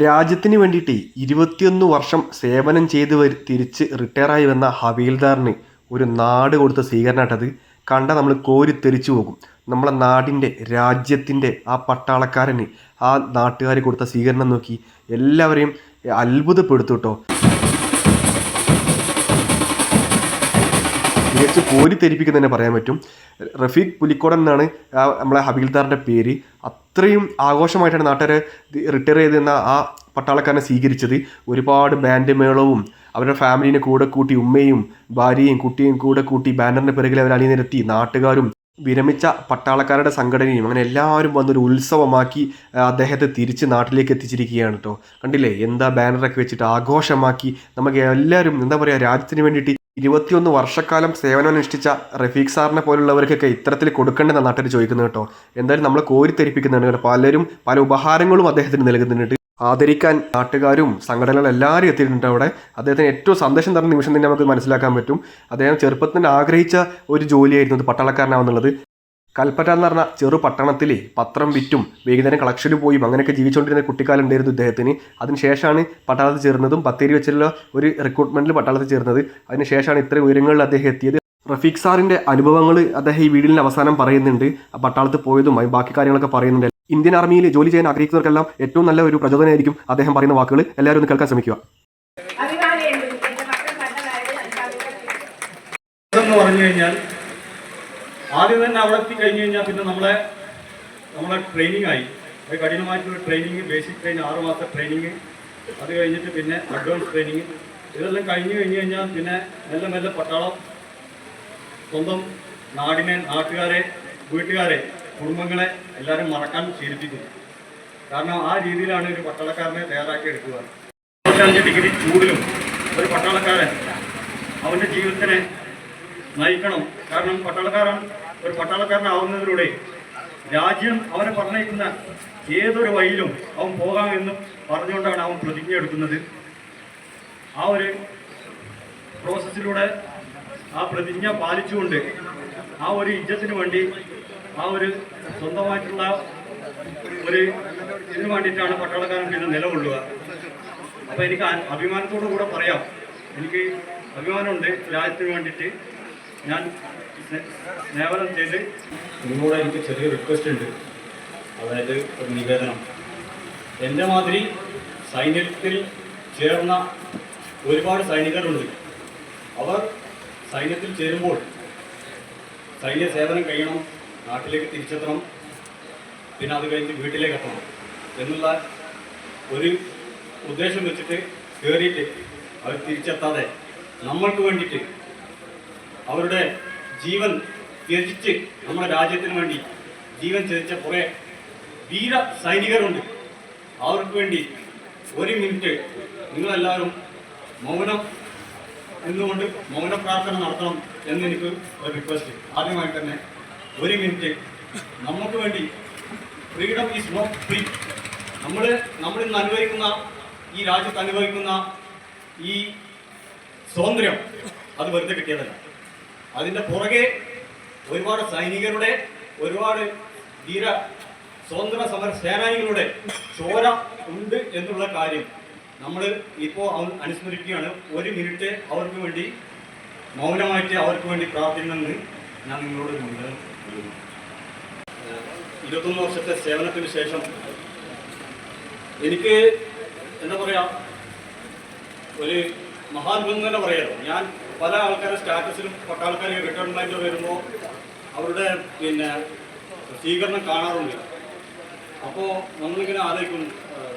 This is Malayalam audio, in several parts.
രാജ്യത്തിന് വേണ്ടിയിട്ട് ഇരുപത്തിയൊന്ന് വർഷം സേവനം ചെയ്ത് വരി തിരിച്ച് റിട്ടയറായി വന്ന ഹവീൽദാറിന് ഒരു നാട് കൊടുത്ത സ്വീകരണമായിട്ടത് കണ്ട നമ്മൾ കോരി തെറിച്ചു പോകും. നമ്മളെ നാടിന്റെ രാജ്യത്തിന്റെ ആ പട്ടാളക്കാരന് ആ നാട്ടുകാർ കൊടുത്ത സ്വീകരണം നോക്കി എല്ലാവരെയും അത്ഭുതപ്പെടുത്തു കേട്ടോ. തികച്ച് കോലി തെരിപ്പിക്കുന്ന തന്നെ പറയാൻ പറ്റും. റഫീഖ് പുലിക്കോടൻ എന്നാണ് നമ്മളെ ഹബീൽദാറിന്റെ പേര്. അത്രയും ആഘോഷമായിട്ടാണ് നാട്ടുകാരെ റിട്ടയർ ചെയ്ത് നിന്ന ആ പട്ടാളക്കാരനെ സ്വീകരിച്ചത്. ഒരുപാട് ബാൻഡ് മേളവും അവരുടെ ഫാമിലിനെ കൂടെ കൂട്ടി ഉമ്മയും ഭാര്യയും കുട്ടിയും കൂടെ കൂട്ടി ബാനറിന്റെ പിറകിൽ അവർ അണിനിരത്തി നാട്ടുകാരും വിരമിച്ച പട്ടാളക്കാരുടെ സംഘടനയും അങ്ങനെ എല്ലാവരും വന്നൊരു ഉത്സവമാക്കി അദ്ദേഹത്തെ തിരിച്ച് നാട്ടിലേക്ക് എത്തിച്ചിരിക്കുകയാണ് കേട്ടോ കണ്ടില്ലേ? എന്താ ബാനറൊക്കെ വെച്ചിട്ട് ആഘോഷമാക്കി നമുക്ക് എല്ലാവരും എന്താ പറയുക രാജ്യത്തിന് വേണ്ടിയിട്ട് ഇരുപത്തിയൊന്ന് വർഷക്കാലം സേവനം അനുഷ്ഠിച്ച റഫീഖ് സാറിനെ പോലുള്ളവർക്കൊക്കെ ഇത്തരത്തിൽ കൊടുക്കേണ്ടത് നാട്ടിൽ ചോദിക്കുന്നത് കേട്ടോ. എന്തായാലും നമ്മൾ കോരിത്തെരിപ്പിക്കുന്നുണ്ട് പലരും പല ഉപഹാരങ്ങളും അദ്ദേഹത്തിന് നൽകുന്നുണ്ട്. ആദരിക്കാൻ നാട്ടുകാരും സംഘടനകളും എല്ലാവരും എത്തിയിട്ടുണ്ട് അവിടെ. അദ്ദേഹത്തിന് ഏറ്റവും സന്ദേശം തരുന്ന നിമിഷം തന്നെ നമുക്ക് മനസ്സിലാക്കാൻ പറ്റും. അദ്ദേഹം ചെറുപ്പത്തിൽ ആഗ്രഹിച്ച ഒരു ജോലിയായിരുന്നു അത് പട്ടാളക്കാരനാവുന്നുള്ളത്. കൽപ്പറ്റ എന്ന് പറഞ്ഞ ചെറു പട്ടണത്തിൽ പത്രം വിറ്റും വൈകുന്നേരം കളക്ഷനിൽ പോയും അങ്ങനെയൊക്കെ ജീവിച്ചുകൊണ്ടിരുന്ന കുട്ടിക്കാലം ഉണ്ടായിരുന്നു ഇദ്ദേഹത്തിന് അതിനുശേഷമാണ് പട്ടാളത്തിൽ ചേർന്നതും ബത്തേരി വെച്ചുള്ള ഒരു റിക്രൂട്ട്മെന്റിൽ പട്ടാളത്തിൽ ചേർന്നത്. അതിനുശേഷമാണ് ഇത്ര ഉയരങ്ങളിൽ അദ്ദേഹം എത്തിയത്. റഫീഖ് സാറിന്റെ അനുഭവങ്ങൾ അദ്ദേഹം ഈ വീടിന്റെ അവസാനം പറയുന്നുണ്ട്. ആ പട്ടാളത്തിൽ പോയതും അതിന് ബാക്കി കാര്യങ്ങളൊക്കെ പറയുന്നുണ്ട്. ഇന്ത്യൻ ആർമിയിൽ ജോലി ചെയ്യാൻ ആഗ്രഹിക്കുന്നവർക്കെല്ലാം ഏറ്റവും നല്ല ഒരു പ്രചോദനമായിരിക്കും അദ്ദേഹം പറയുന്ന വാക്കുകൾ എല്ലാവരും ഒന്ന് കേൾക്കാൻ ശ്രമിക്കുക. എന്ന് പറഞ്ഞു കഴിഞ്ഞാൽ ആദ്യം തന്നെ അവിടെ എത്തി കഴിഞ്ഞ് കഴിഞ്ഞാൽ പിന്നെ നമ്മളെ നമ്മളെ ട്രെയിനിങ് ആയി. അത് കഠിനമായിട്ടുള്ള ട്രെയിനിങ് ബേസിക് ട്രെയിനിങ് ആറ് മാസത്തെ ട്രെയിനിങ് അത് കഴിഞ്ഞിട്ട് പിന്നെ അഡ്വാൻസ് ട്രെയിനിങ് ഇതെല്ലാം കഴിഞ്ഞു കഴിഞ്ഞു കഴിഞ്ഞാൽ പിന്നെ മെല്ലെ മെല്ലെ പട്ടാളം സ്വന്തം നാടിനെ നാട്ടുകാരെ വീട്ടുകാരെ കുടുംബങ്ങളെ എല്ലാവരും മറക്കാൻ ശീലിപ്പിക്കുന്നു. കാരണം ആ രീതിയിലാണ് ഒരു പട്ടാളക്കാരനെ തയ്യാറാക്കി എടുക്കുക. അഞ്ച് ഡിഗ്രി ചൂടിലും ഒരു പട്ടാളക്കാരൻ അവന്റെ ജീവിതത്തിനെ നയിക്കണം. കാരണം പട്ടാളക്കാരൻ ഒരു പട്ടാളക്കാരനാവുന്നതിലൂടെ രാജ്യം അവനെ പറഞ്ഞേക്കുന്ന ഏതൊരു വഴിയിലും അവൻ പോകാമെന്ന് പറഞ്ഞുകൊണ്ടാണ് അവൻ പ്രതിജ്ഞ എടുക്കുന്നത് ആ ഒരു പ്രോസസ്സിലൂടെ ആ പ്രതിജ്ഞ പാലിച്ചുകൊണ്ട് ആ ഒരു ഇജ്ജത്തിന് വേണ്ടി ആ ഒരു സ്വന്തമായിട്ടുള്ള ഒരു ഇതിന് വേണ്ടിയിട്ടാണ് പട്ടാളക്കാരൻ പിന്നെ നിലകൊള്ളുക. അപ്പം എനിക്ക് അഭിമാനത്തോടു കൂടെ പറയാം. എനിക്ക് അഭിമാനമുണ്ട്. രാജ്യത്തിന് വേണ്ടിയിട്ട് ഞാൻ സേവനം ചെയ്ത് നിങ്ങളോട് എനിക്ക് ചെറിയ റിക്വസ്റ്റ് ഉണ്ട്. അതായത് ഒരു നിവേദനം. എന്റെ മാതിരി സൈന്യത്തിൽ ചേർന്ന ഒരുപാട് സൈനികരുണ്ട്. അവർ സൈന്യത്തിൽ ചേരുമ്പോൾ സൈന്യ സേവനം കഴിയണം നാട്ടിലേക്ക് തിരിച്ചെത്തണം പിന്നെ അത് കഴിഞ്ഞ് വീട്ടിലേക്ക് എത്തണം എന്നുള്ള ഒരു ഉദ്ദേശം വെച്ചിട്ട് കയറിയിട്ട് അവർ തിരിച്ചെത്താതെ നമ്മൾക്ക് വേണ്ടിയിട്ട് അവരുടെ ജീവൻ ത്യജിച്ച് നമ്മുടെ രാജ്യത്തിന് വേണ്ടി ജീവൻ ത്യജിച്ച കുറേ വീര സൈനികരുണ്ട്. അവർക്ക് വേണ്ടി ഒരു മിനിറ്റ് നിങ്ങളെല്ലാവരും മൗനം എന്നുകൊണ്ട് മൗന പ്രാർത്ഥന നടത്തണം എന്ന് എനിക്ക് ഒരു റിക്വസ്റ്റ് ആദ്യമായി തന്നെ ഒരു മിനിറ്റ് നമുക്ക് വേണ്ടി ഫ്രീഡം ഈസ് നോട്ട് ഫ്രീ നമ്മൾ നമ്മൾ ഇന്ന് അനുഭവിക്കുന്ന ഈ രാജ്യത്ത് അനുഭവിക്കുന്ന ഈ സ്വാതന്ത്ര്യം അത് വെറുതെ കിട്ടിയതല്ല. അതിന്റെ പുറകെ ഒരുപാട് സൈനികരുടെ ഒരുപാട് ധീര സ്വതന്ത്ര സമര സേനാനികളുടെ ചോര ഉണ്ട് എന്നുള്ള കാര്യം നമ്മൾ ഇപ്പോൾ അനുസ്മരിക്കുകയാണ്. ഒരു മിനിറ്റ് അവർക്ക് വേണ്ടി മൗനമായിട്ട് അവർക്ക് വേണ്ടി പ്രാർത്ഥിക്കണമെന്ന് ഞാൻ നിങ്ങളോട് ഇരുപത്തൊന്ന് വർഷത്തെ സേവനത്തിന് ശേഷം എനിക്ക് എന്താ പറയാ ഒരു മഹാത്ഭുതം തന്നെ പറയാറ് ഞാൻ പല ആൾക്കാരുടെ സ്റ്റാറ്റസിലും പട്ടാൾക്കാർ റിട്ടയർമെന്റ് വരുമ്പോൾ അവരുടെ പിന്നെ സ്വീകരണം കാണാറുണ്ട്. അപ്പോൾ നമ്മളിങ്ങനെ ആലോചിക്കും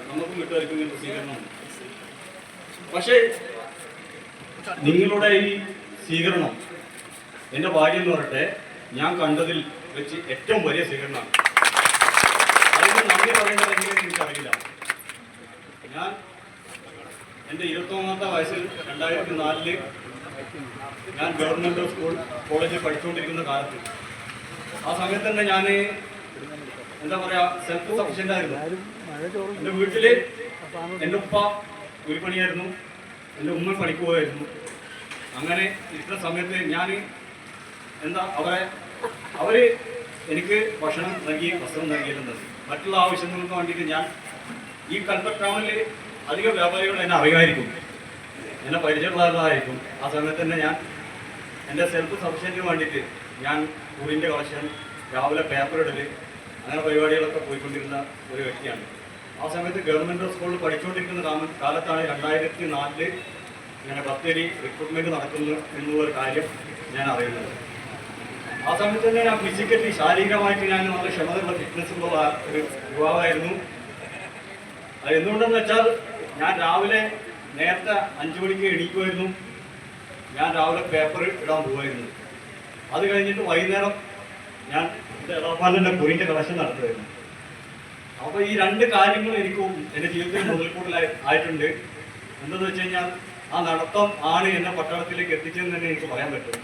നമുക്കും കിട്ടുമായിരിക്കും ഇങ്ങനത്തെ സ്വീകരണം. പക്ഷേ നിങ്ങളുടെ ഈ സ്വീകരണം എന്റെ ഭാര്യ എന്ന് പറയട്ടെ ഞാൻ കണ്ടതിൽ വെച്ച് ഏറ്റവും വലിയ സ്വീകരണമാണ്. അതിന് നന്ദി എങ്ങനെയെന്ന് എനിക്കറിയില്ല. ഞാൻ എന്റെ ഇരുപത്തൊന്നാമത്തെ വയസ്സിൽ രണ്ടായിരത്തി നാലിൽ ഞാൻ ഗവൺമെന്റ് സ്കൂൾ കോളേജിൽ പഠിച്ചുകൊണ്ടിരിക്കുന്ന കാലത്ത്. ആ സമയത്ത് തന്നെ ഞാൻ എന്താ പറയുക സെൽഫ് സഫീഷ്യന്റ് ആയിരുന്നു. എന്റെ വീട്ടിൽ എന്റെ ഉപ്പ കൂലിപ്പണിയായിരുന്നു എന്റെ ഉമ്മ പണിക്ക് അങ്ങനെ ഇത്ര സമയത്ത് ഞാൻ എന്താ അവരെ അവർ എനിക്ക് ഭക്ഷണം നൽകി വസ്ത്രം നൽകിയിരുന്നത് മറ്റുള്ള ആവശ്യങ്ങൾക്ക് വേണ്ടിയിട്ട് ഞാൻ ഈ കൽപ്പറ്റ ടൗണിൽ അധിക വ്യാപാരികൾ എന്നെ അറിയായിരിക്കും എന്നെ പരിചയമുള്ളതായിരിക്കും ആ സമയത്ത് തന്നെ ഞാൻ എന്റെ സെൽഫ് സഫിഷ്യന്റിന് വേണ്ടിയിട്ട് ഞാൻ ഊരിന്റെ കളക്ഷൻ രാവിലെ പേപ്പർ ഇടൽ അങ്ങനെ പരിപാടികളൊക്കെ പോയിക്കൊണ്ടിരുന്ന ഒരു വ്യക്തിയാണ്. ആ സമയത്ത് ഗവൺമെന്റ് സ്കൂളിൽ പഠിച്ചുകൊണ്ടിരിക്കുന്ന കാലം കാലത്താണ് രണ്ടായിരത്തി നാലിൽ ഇങ്ങനെ ബത്തേരി റിക്രൂട്ട്മെന്റ് നടക്കുന്നു എന്നുള്ളൊരു കാര്യം ഞാൻ അറിയുന്നത്. ആ സമയത്ത് തന്നെ ഞാൻ ഫിസിക്കലി ശാരീരികമായിട്ട് ഞാൻ നല്ല ക്ഷമതയുള്ള ഫിറ്റ്നസ് ഉള്ള ഒരു യുവാവായിരുന്നു. അത് എന്തുകൊണ്ടെന്ന് വെച്ചാൽ ഞാൻ രാവിലെ നേരത്തെ അഞ്ചു മണിക്ക് എണീക്കുമായിരുന്നു. ഞാൻ രാവിലെ പേപ്പർ ഇടാൻ പോകുമായിരുന്നു അത് കഴിഞ്ഞിട്ട് വൈകുന്നേരം ഞാൻ റഫാലിന്റെ കുറിന്റെ കളക്ഷൻ നടത്തുമായിരുന്നു. അപ്പോൾ ഈ രണ്ട് കാര്യങ്ങൾ എനിക്കും എന്റെ ജീവിതത്തിൽ മുതൽക്കൂട്ടലായി ആയിട്ടുണ്ട്. എന്തെന്ന് വെച്ച് കഴിഞ്ഞാൽ ആ നടത്തം ആണ് എന്നെ പട്ടണത്തിലേക്ക് എത്തിച്ചതെന്ന് തന്നെ എനിക്ക് പറയാൻ പറ്റും.